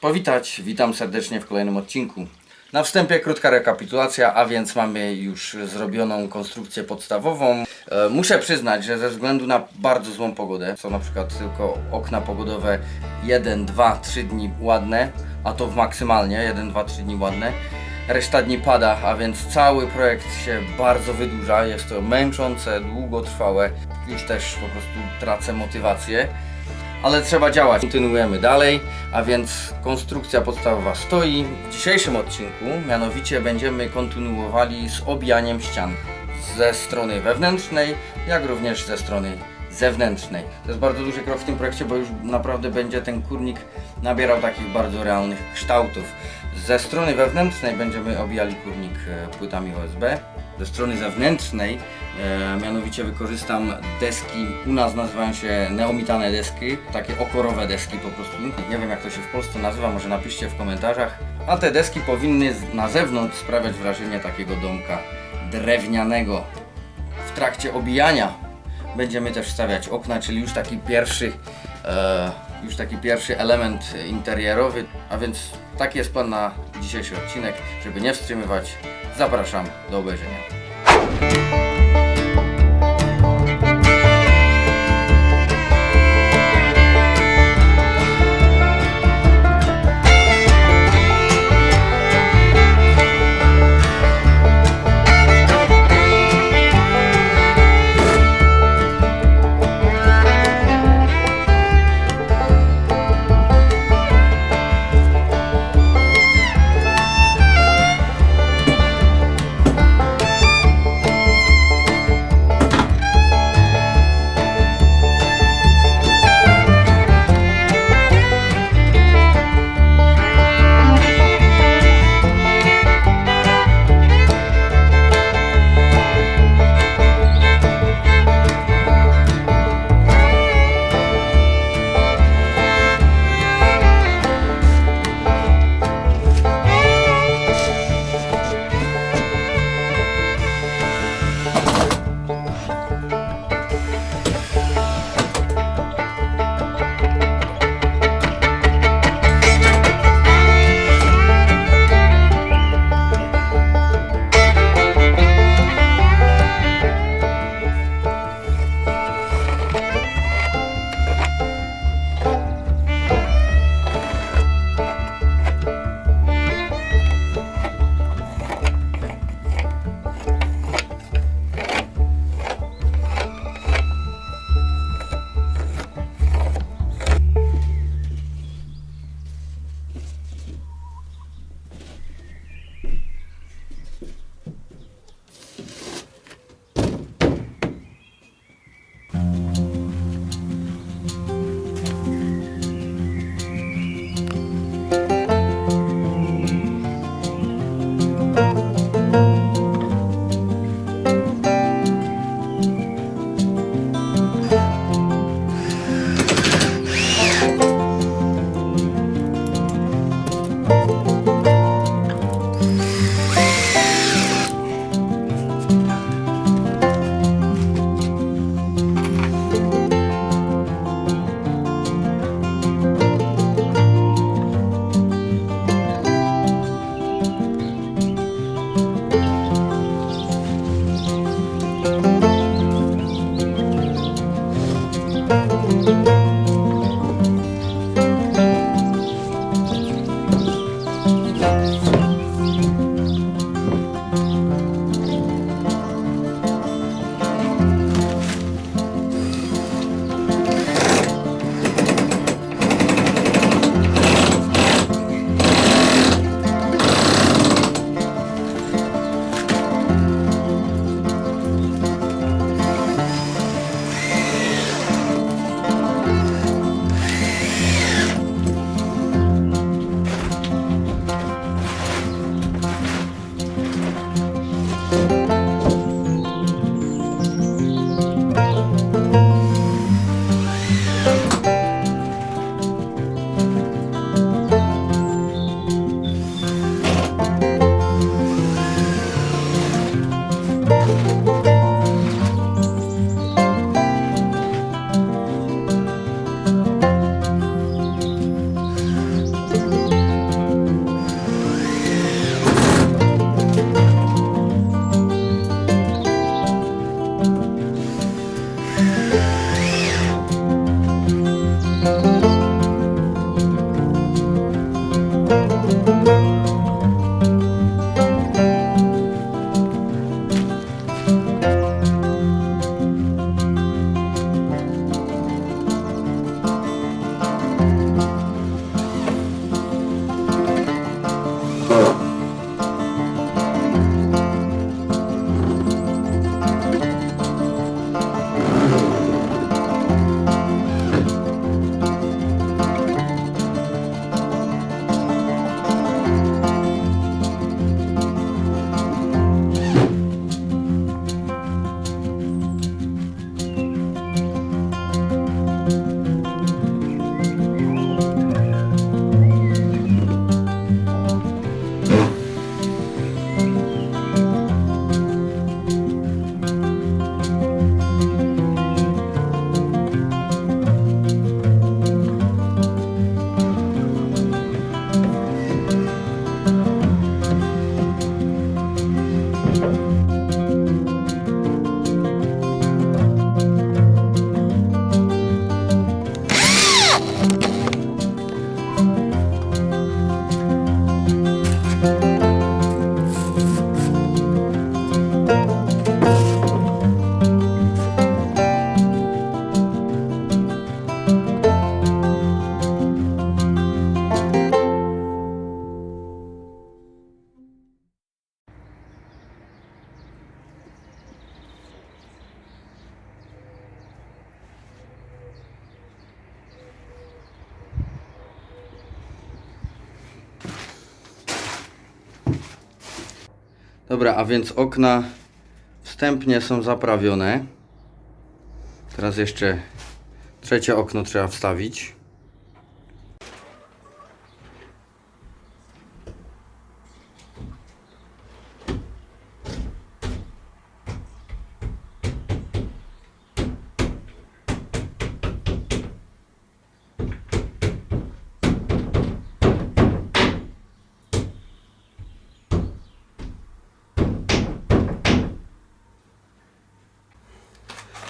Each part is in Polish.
powitać. Witam serdecznie w kolejnym odcinku. Na wstępie krótka rekapitulacja, a więc mamy już zrobioną konstrukcję podstawową. E, muszę przyznać, że ze względu na bardzo złą pogodę, są na przykład tylko okna pogodowe 1, 2, 3 dni ładne, a to w maksymalnie 1, 2, 3 dni ładne. Reszta dni pada, a więc cały projekt się bardzo wydłuża. Jest to męczące, długotrwałe. Już też po prostu tracę motywację ale trzeba działać. Kontynuujemy dalej, a więc konstrukcja podstawowa stoi. W dzisiejszym odcinku mianowicie będziemy kontynuowali z obijaniem ścian ze strony wewnętrznej, jak również ze strony zewnętrznej. To jest bardzo duży krok w tym projekcie, bo już naprawdę będzie ten kurnik nabierał takich bardzo realnych kształtów. Ze strony wewnętrznej będziemy obijali kurnik e, płytami OSB. Ze strony zewnętrznej e, mianowicie wykorzystam deski, u nas nazywają się neomitane deski, takie okorowe deski po prostu. Nie wiem jak to się w Polsce nazywa, może napiszcie w komentarzach. A te deski powinny na zewnątrz sprawiać wrażenie takiego domka drewnianego. W trakcie obijania będziemy też stawiać okna, czyli już taki pierwszy, e, już taki pierwszy element interierowy. A więc taki jest plan na dzisiejszy odcinek. Żeby nie wstrzymywać, zapraszam do obejrzenia. Dobra, a więc okna wstępnie są zaprawione. Teraz jeszcze trzecie okno trzeba wstawić.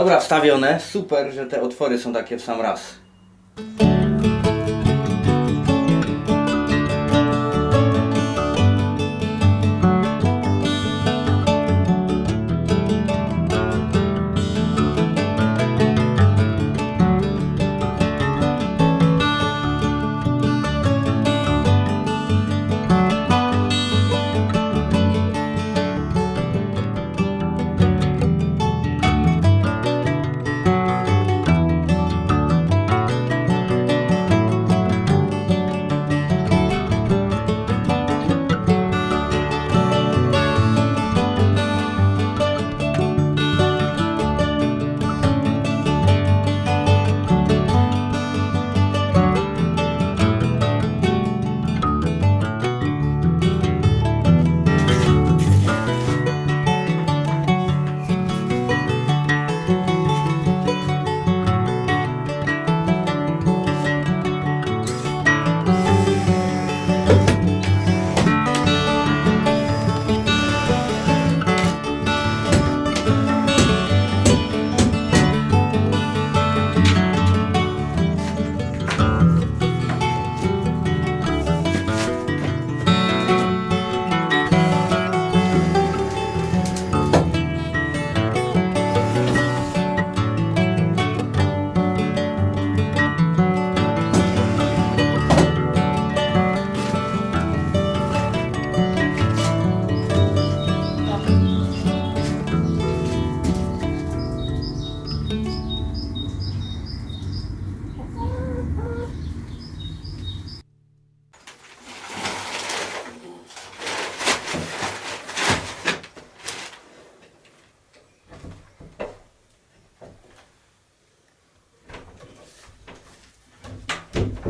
Dobra, wstawione. Super, że te otwory są takie w sam raz.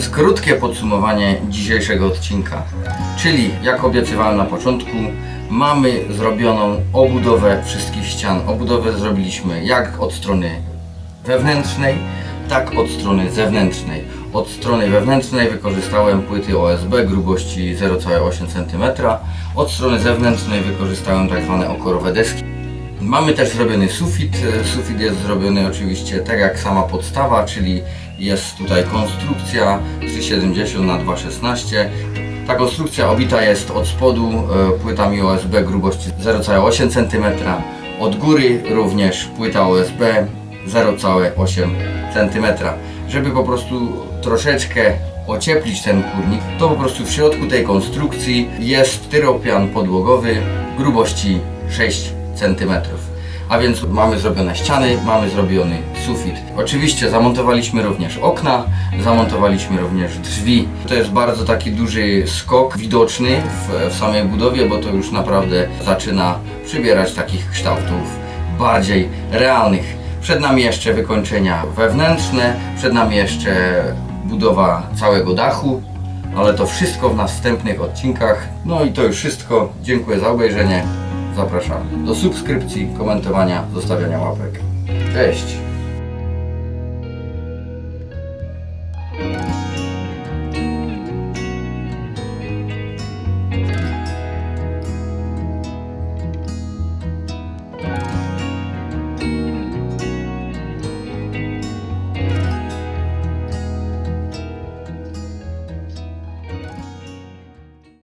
więc krótkie podsumowanie dzisiejszego odcinka. Czyli, jak obiecywałem na początku, mamy zrobioną obudowę wszystkich ścian. Obudowę zrobiliśmy jak od strony wewnętrznej, tak od strony zewnętrznej. Od strony wewnętrznej wykorzystałem płyty OSB grubości 0,8 cm. Od strony zewnętrznej wykorzystałem tak zwane okorowe deski Mamy też zrobiony sufit. Sufit jest zrobiony oczywiście tak jak sama podstawa, czyli jest tutaj konstrukcja 370 na 216 Ta konstrukcja obita jest od spodu e, płytami OSB grubości 0,8 cm, od góry również płyta OSB 0,8 cm. Żeby po prostu troszeczkę ocieplić ten kurnik, to po prostu w środku tej konstrukcji jest styropian podłogowy grubości 6 cm. A więc mamy zrobione ściany, mamy zrobiony sufit. Oczywiście zamontowaliśmy również okna, zamontowaliśmy również drzwi. To jest bardzo taki duży skok widoczny w, w samej budowie, bo to już naprawdę zaczyna przybierać takich kształtów bardziej realnych. Przed nami jeszcze wykończenia wewnętrzne, przed nami jeszcze budowa całego dachu, ale to wszystko w następnych odcinkach. No i to już wszystko. Dziękuję za obejrzenie. Zapraszam do subskrypcji, komentowania, zostawiania łapek. Cześć!